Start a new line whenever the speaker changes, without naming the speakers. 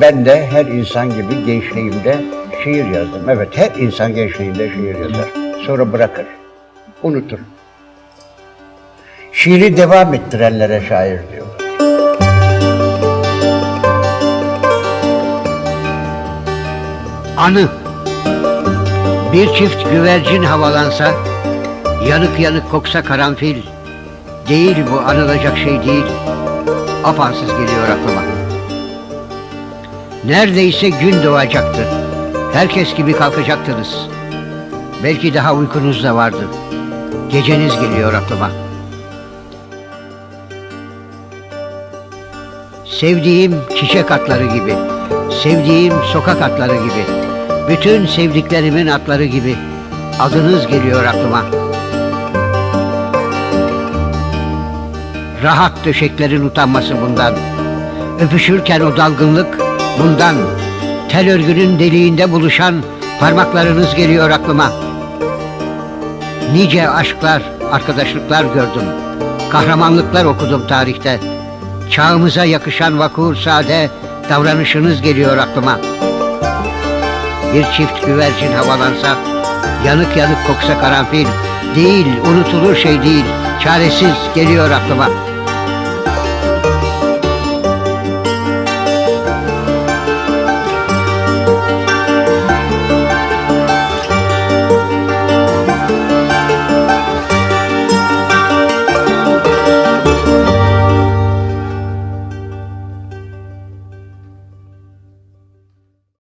Ben de her insan gibi gençliğimde şiir yazdım. Evet her insan gençliğinde şiir yazar. Sonra bırakır, unutur. Şiiri devam ettirenlere şair diyorlar.
Anı. Bir çift güvercin havalansa, yanık yanık koksa karanfil, değil bu anılacak şey değil, apansız geliyor aklıma. Neredeyse gün doğacaktı. Herkes gibi kalkacaktınız. Belki daha uykunuz da vardı. Geceniz geliyor aklıma. Sevdiğim çiçek atları gibi, sevdiğim sokak atları gibi, bütün sevdiklerimin atları gibi adınız geliyor aklıma. Rahat döşeklerin utanması bundan. Öpüşürken o dalgınlık bundan. Tel örgünün deliğinde buluşan parmaklarınız geliyor aklıma. Nice aşklar, arkadaşlıklar gördüm. Kahramanlıklar okudum tarihte. Çağımıza yakışan vakur sade davranışınız geliyor aklıma. Bir çift güvercin havalansa, yanık yanık koksa karanfil, değil, unutulur şey değil, çaresiz geliyor aklıma.